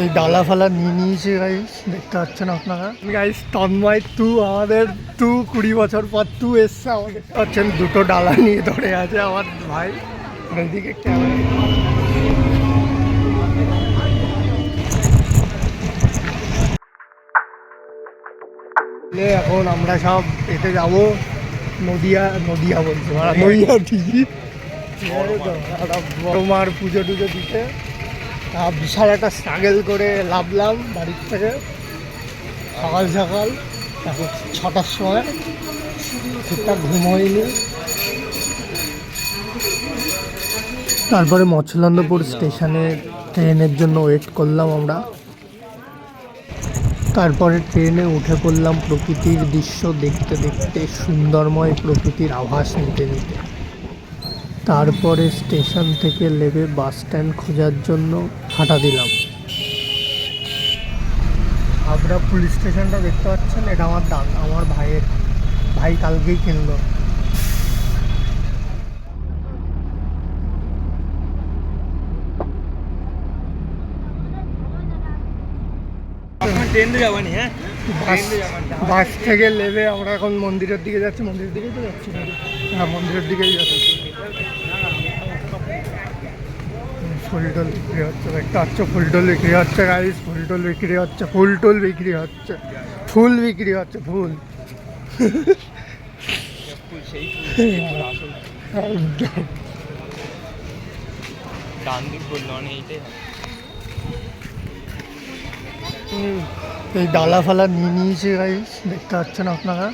এই ডালা ফালা নিয়ে নিয়েছে গাইস দেখতে পাচ্ছেন আপনারা। গাইস তন্ময় তু আমাদের তু কুড়ি বছর পর তু এসছে আমাদের পাচ্ছেন দুটো ডালা নিয়ে ধরে আছে আমার ভাই। ক্যামেরা এখন আমরা সব এতে যাব নদিয়া নদিয়া বলছি। নদিয়া ঠিকই। ঠিক আছে তো? একটা বড় মার পুজো টুজো দিতে। বিশাল একটা স্ট্রাগল করে লাভলাম বাড়ির থেকে। সকাল সকাল এখন ছটার সময় ঠিকঠাক ঘুম হয়নি। তারপরে মৎস্যনন্দপুর স্টেশনে ট্রেনের জন্য ওয়েট করলাম আমরা। তারপরে ট্রেনে উঠে পড়লাম প্রকৃতির দৃশ্য দেখতে দেখতে, সুন্দরময় প্রকৃতির আভাস নিতে নিতে। তারপরে স্টেশন থেকে নেমে বাস স্ট্যান্ড খোঁজার জন্য হাঁটা দিলাম। হাবড়া পুলিশ স্টেশনটা দেখতে পাচ্ছেন? এটা আমার দান আমার ভাইয়ের, ভাই কালকেই কিনলো। বাস থেকে নেমে আমরা এখন মন্দিরের দিকে যাচ্ছি। মন্দিরের দিকেই তো যাচ্ছি হ্যাঁ মন্দিরের দিকেই যাচ্ছি। ফুলটুল বিক্রি হচ্ছে, দেখতে পাচ্ছ? ফুলটুল বিক্রি হচ্ছে গাইস ফুলটুল বিক্রি হচ্ছে, ফুলটুল বিক্রি হচ্ছে, ফুল বিক্রি হচ্ছে, ফুল। এই ডালা ফালা নিয়ে নিয়েছে গাইস দেখতে পাচ্ছেন আপনারা?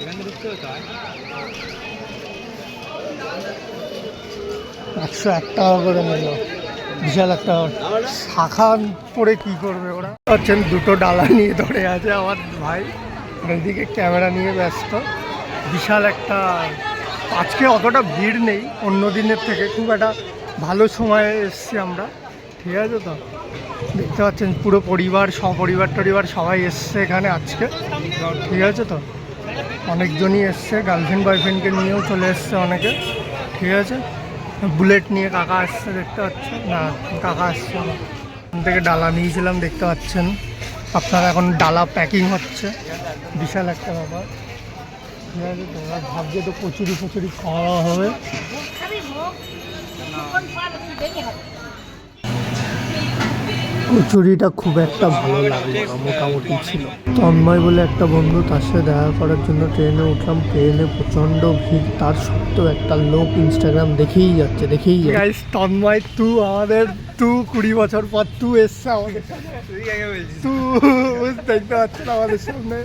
এখান একশো এক টাকা করে নিল। বিশাল একটা শাখা পরে কি করবে ওরা? পাচ্ছেন দুটো ডালা নিয়ে ধরে আছে আমার ভাই। এদিকে ক্যামেরা নিয়ে ব্যস্ত। বিশাল একটা, আজকে অতটা ভিড় নেই, অন্য দিনের থেকে খুব একটা ভালো সময়ে এসছি আমরা। ঠিক আছে তো? দেখতে পাচ্ছেন পুরো পরিবার, সপরিবার টরিবার সবাই এসছে এখানে আজকে। ঠিক আছে তো? অনেকজনই এসছে, গার্লফ্রেন্ড বয়ফ্রেন্ডকে নিয়েও চলে এসছে অনেকে। ঠিক আছে? বুলেট নিয়ে কাকা আসছে, দেখতে পাচ্ছেন? না, কাকা আসছে ওখান থেকে ডালা নিয়েছিলাম, দেখতে পাচ্ছেন? আপনারা এখন ডালা প্যাকিং হচ্ছে। বিশাল একটা ব্যাপার। ঠিক আছে ভাবছে তো কচুরি ফচুরি খাওয়া হবে। কচুরিটা খুব একটা ভালো লাগল না, মোটামুটি ছিল। তন্ময় বলে একটা বন্ধু, তার সাথে দেখা করার জন্য ট্রেনে উঠলাম। ট্রেনে প্রচণ্ড ভিড়, তার সত্ত্বেও একটা লোক ইনস্টাগ্রাম দেখেই যাচ্ছে দেখেই যাচ্ছে। তন্ময়, তু আমাদের, তু কুড়ি বছর পর তু এসছে আমাদের দেখতে পাচ্ছেন আমাদের সামনে।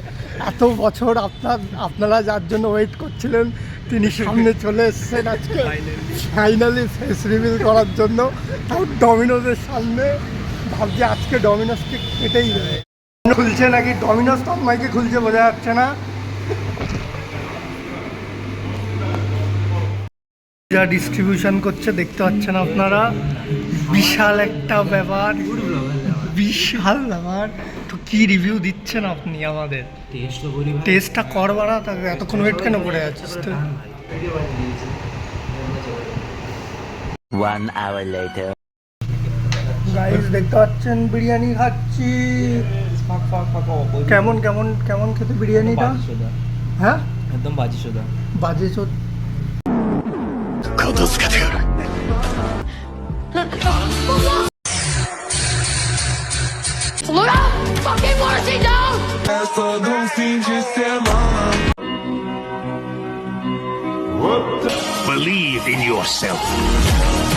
এত বছর আপনার, আপনারা যার জন্য ওয়েট করছিলেন, তিনি সামনে চলে এসেছেন আজকে। ফাইনালি ফেস রিভিল করার জন্য। তাও ডমিনোজের সামনে। ভাবছি আজকে ডমিনোজকে কেটেই দেবে। খুলছে নাকি? ডমিনোজ তন্ময়কে খুলছে, বোঝা যাচ্ছে না। যা ডিস্ট্রিবিউশন করছে, দেখতে পাচ্ছেন আপনারা। বিশাল একটা ব্যাপার। বিশাল ব্যাপার। তো কি রিভিউ দিচ্ছেন আপনি আমাদের? তো টেস্টটা কর বাড়া তাকে এতক্ষণ ওয়েট কেন করে আছিস তুই? One hour later. গাইস দেখতে পাচ্ছেন বিরিয়ানি খাচ্ছি ফাঁক ফাঁক ফাঁক কেমন কেমন কেমন খেতে বিরিয়ানিটা হ্যাঁ একদম বাজি সোদা বাজে চোদ Slow down! Fucking Morrissey down! Believe in yourself.